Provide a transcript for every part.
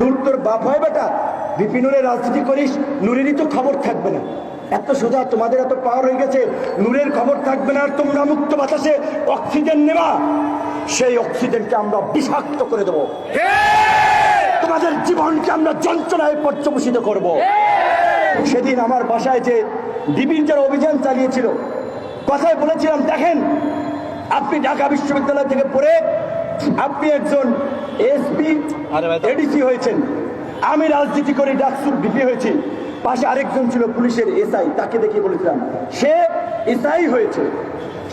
নূর তোর বাপ হয় বেটা। বিপিনুরের রাজনীতি করিস, নুরেরই তো খবর থাকবে না। এত সোজা তোমাদের এত পাওয়ার হয়ে গেছে, নূরের খবর থাকবে না আর তোমরা মুক্ত বাতাসে অক্সিজেন নেবা। সেই অক্সিজেনকে আমরা বিষাক্ত করে দেবো। তোমাদের জীবনকে আমরা যন্ত্রণায় পর্যবসিত করব। সেদিন আমার বাসায় যে ডিবির যারা অভিযান চালিয়েছিল, কথায় বলেছিলাম, দেখেন, আপনি ঢাকা বিশ্ববিদ্যালয় থেকে পড়ে আপনি একজন এসপি এডিসি হয়েছেন। আমি রাজনীতি করে ডাকসুর ডিপি হয়েছি। পাশে আরেকজন ছিল পুলিশের এসআই তাকে দেখে বলেছিলাম সে এসআই হয়েছে।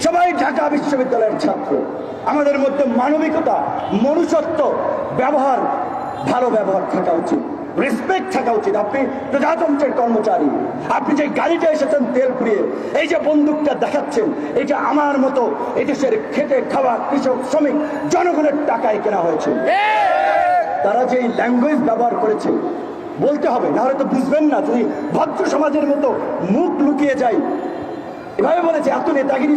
সবাই ঢাকা বিশ্ববিদ্যালয়ের ছাত্র। আমাদের মধ্যে মানবিকতা মনুষ্যত্ব ব্যবহার ভালো ব্যবহার থাকা উচিত। রেসপেক্ট থাকা উচিত। আপনি প্রজাতন্ত্রের কর্মচারী। আপনি যে গাড়িটা এসেছেন তেল পুড়িয়ে, এই যে বন্দুকটা দেখাচ্ছেন এটা আমার মতো এদেশের খেটে খাওয়া কৃষক, শ্রমিক, জনগণের টাকায় কেনা হয়েছে। তারা যে এই ল্যাঙ্গুয়েজ ব্যবহার করেছে, বলতে হবে না হলে তো বুঝবেন না, যদি ভদ্র সমাজের মতো মুখ লুকিয়ে যায়। এভাবে বলেছে, এত নেতাগিরি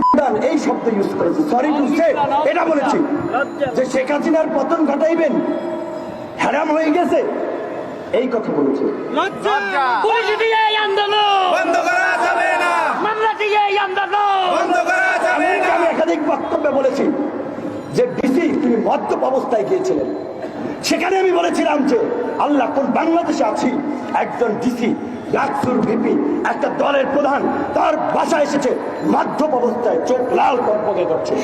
এই শব্দ ইউজ করেছে। সরি বুঝছে এটা বলেছি। যে শেখ হাসিনার পতন ঘটাইবেন হ্যারাম হয়ে গেছে। এই কথা বলেছে। পুলিশ দিয়ে আন্দোলন! বন্ধ করা যাবে না! মামলা দিয়ে আন্দোলন! বন্ধ করা যাবে না! আমি একাধিক বক্তব্যে বলেছি যে ডিসি তিনি মদ্যপ অবস্থায় গিয়েছিলেন। সেখানে আমি বলেছিলাম যে আল্লাহ কোন বাংলাদেশে আছি একজন ডিসি ডাকসুর ভিপি একটা দলের প্রধান তার বাসায় এসেছে মাধ্যম অবস্থায় চোখ লাল কম্পকে করছে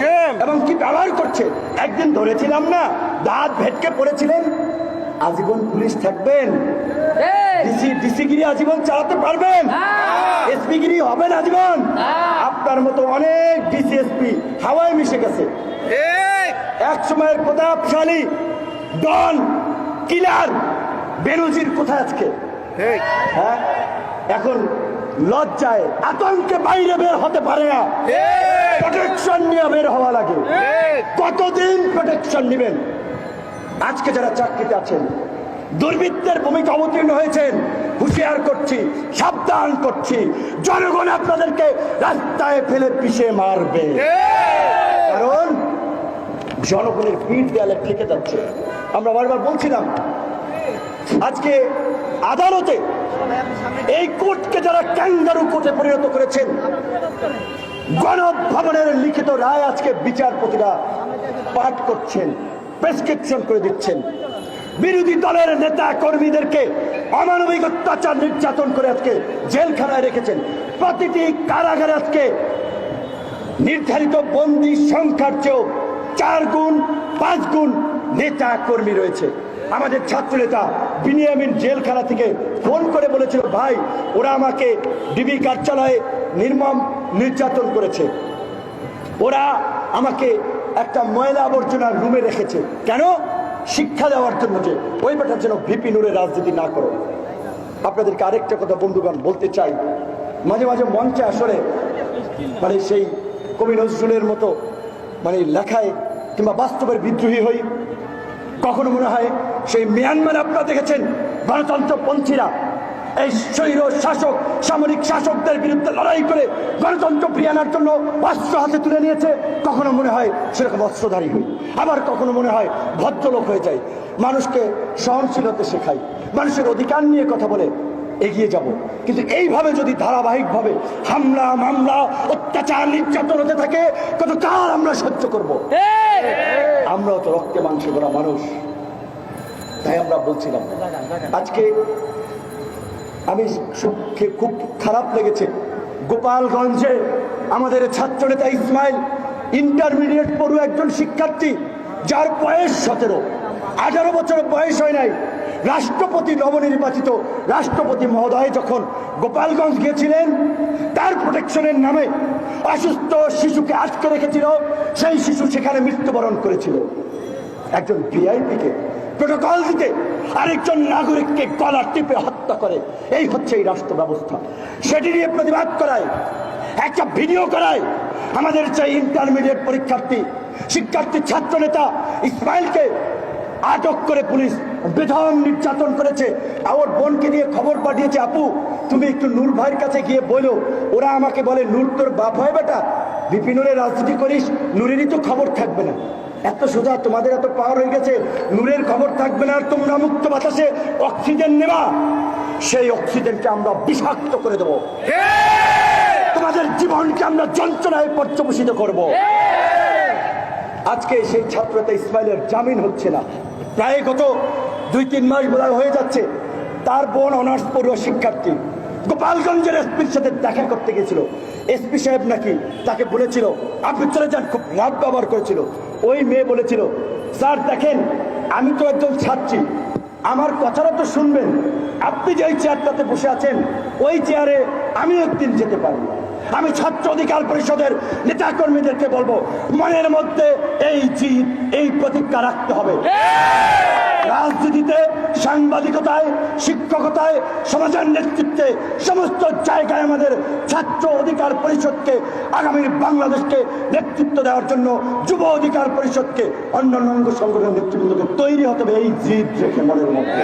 এবং কি ব্যবহার করছে? একদিন ধরেছিলাম না দাঁত ভেটকে পড়েছিলেন আজীবন পুলিশ থাকবেন। ডিসি ডিসিগিরি আজীবন চালাতে পারবেন। এসপি গিরি হবেন আজীবন। আপনার মতো অনেক ডিসি এসপি হাওয়ায় মিশে গেছে। এক সময়ের প্রতাপশালী ডন কিলার বেরোজির কোথায় আজকে? হ্যাঁ? এখন লজ্জায় আতঙ্কে বাইরে বের হতে পারে না। প্রোটেকশন নিয়ে বের হওয়া লাগে। কতদিন প্রোটেকশন নেবেন? আজকে যারা চাকরিতে আছেন, দুর্বৃত্তের ভূমিকা অবতীর্ণ হয়েছেন, হুঁশিয়ার করছি, সাবধান করছি। জনগণ আপনাদেরকে রাস্তায় ফেলে পিষে মারবে। কারণ জনগণের পিঠ দেয়ালে ঠেকে যাচ্ছে। আমরা বারবার বলছিলাম, আজকে আদালতে এই কোর্টকে যারা ক্যাঙ্গারু কোর্টে পরিণত করেছেন, গণভবনের লিখিত রায় আজকে বিচারপতিরা পাঠ করছেন। প্রেসক্রিপশন করে দিচ্ছেন। বিরোধী দলের নেতা কর্মীদেরকে অমানবিক অত্যাচার নির্যাতন করে আজকে জেলখানায় রেখেছেন। প্রতিটি কারাগারে আজকে নির্ধারিত বন্দি সংখ্যার চেয়েও চার গুণ, পাঁচ গুণ নেতা কর্মী রয়েছে। আমাদের ছাত্র নেতা বিনিয়ামিন জেলখানা থেকে ফোন করে বলেছিল, ভাই, ওরা আমাকে ডিবি কার্যালয়ে নির্মম নির্যাতন করেছে। ওরা আমাকে একটা ময়লা আবর্জনার রুমে রেখেছে। কেন? শিক্ষা দেওয়ার জন্য যে। ওই বেটার যেন ভিপি নূরে রাজনীতি না করো। আপনাদেরকে আরেকটা কথা বন্ধুগণ বলতে চাই। মাঝে মাঝে মঞ্চে আসলে মানে সেই কবি নজরুলের মতো মানে লেখায় কিংবা বাস্তবের বিদ্রোহী হই, কখনো মনে হয় সেই মিয়ানমার আপনারা দেখেছেন গণতন্ত্রপন্থীরা এই স্বৈর শাসক, সামরিক শাসকদের বিরুদ্ধে লড়াই করে গণতন্ত্র ফিরিয়ানোর জন্য অস্ত্র হাতে তুলে নিয়েছে, কখনো মনে হয় সেরকম অস্ত্রধারী হই। আবার কখনো মনে হয় ভদ্রলোক হয়ে যায় মানুষকে সহনশীলতা শেখাই। মানুষের অধিকার নিয়ে কথা বলে এগিয়ে যাব। কিন্তু এইভাবে যদি ধারাবাহিকভাবে হামলা, মামলা, অত্যাচার, নির্যাতন হতে থাকে কত কাল আমরা সহ্য করব? আমরাও তো রক্তে মাংসে করা মানুষ। তাই আমরা বলছিলাম, আজকে আমি খুব খারাপ লেগেছে। গোপালগঞ্জে আমাদের ছাত্র নেতা ইসমাইল ইন্টারমিডিয়েট পড়ু একজন শিক্ষার্থী, যার বয়স সতেরো। আঠারো বছর বয়স হয় নাই। রাষ্ট্রপতি নবনির্বাচিত রাষ্ট্রপতি মহোদয় যখন গোপালগঞ্জ গিয়েছিলেন, তার প্রোটেকশনের নামে অসুস্থ শিশুকে আটকে রেখেছিল। সেই শিশু সেখানে মৃত্যুবরণ করেছিল। একজন ভিআইপিকে প্রোটোকল দিতে আরেকজন নাগরিককে গলা টিপে হত্যা করে। এই হচ্ছে এই রাষ্ট্র ব্যবস্থা। সেটি নিয়ে প্রতিবাদ করায়, একটা ভিডিও করায় আমাদের যে ইন্টারমিডিয়েট পরীক্ষার্থী, শিক্ষার্থী ছাত্র নেতা ইসমাইলকে আটক করে পুলিশ বেধম নির্যাতন করেছে। আমার বোনকে দিয়ে খবর পাঠিয়েছে, আপু, তুমি একটু নূর ভাইয়ের কাছে গিয়ে বলো। ওরা আমাকে বলে, নূর, তোর বাপ হয় বেটা। বিপিনুরের রাজনীতি করিস, নূরেরই তো খবর থাকবে না। এত সোজা তোমাদের এত পাওয়ার হয়ে গেছে, নূরের খবর থাকবে না আর তোমরা মুক্ত বাতাসে অক্সিজেন নেবা। সেই অক্সিজেনকে আমরা বিষাক্ত করে দেবো। তোমাদের জীবনকে আমরা যন্ত্রণায় পর্যবসিত করব। আজকে সেই ছাত্রতা ইসমাইলের জামিন হচ্ছে না। প্রায় গত দুই তিন মাস বোধহয় হয়ে যাচ্ছে। তার বোন অনার্স পড়ুয়া শিক্ষার্থী। গোপালগঞ্জের এসপির সাথে দেখা করতে গেছিল। এসপি সাহেব নাকি তাকে বলেছিল, আপনি চলে যান, খুব রাত ব্যবহার করেছিল। ওই মেয়ে বলেছিল, স্যার, দেখেন, আমি তো একজন ছাত্রী। আমার কথাটা তো শুনবেন। আপনি যে ওই চেয়ারটাতে বসে আছেন, ওই চেয়ারে আমি একদিন যেতে পারি আমি ছাত্র অধিকার পরিষদের নেতা কর্মীদেরকে বলব, মনের মধ্যে এই জিত এই প্রতিজ্ঞা রাখতে হবে। রাজনীতিতে, সাংবাদিকতায়, শিক্ষকতায়, সমাজের নেতৃত্বে সমস্ত জায়গায় আমাদের ছাত্র অধিকার পরিষদকে আগামীর বাংলাদেশকে নেতৃত্ব দেওয়ার জন্য যুব অধিকার পরিষদকে অন্যান্য সংগঠনের নেতৃবৃন্দকে তৈরি হতে হবে এই জিদ রেখে মনের মধ্যে।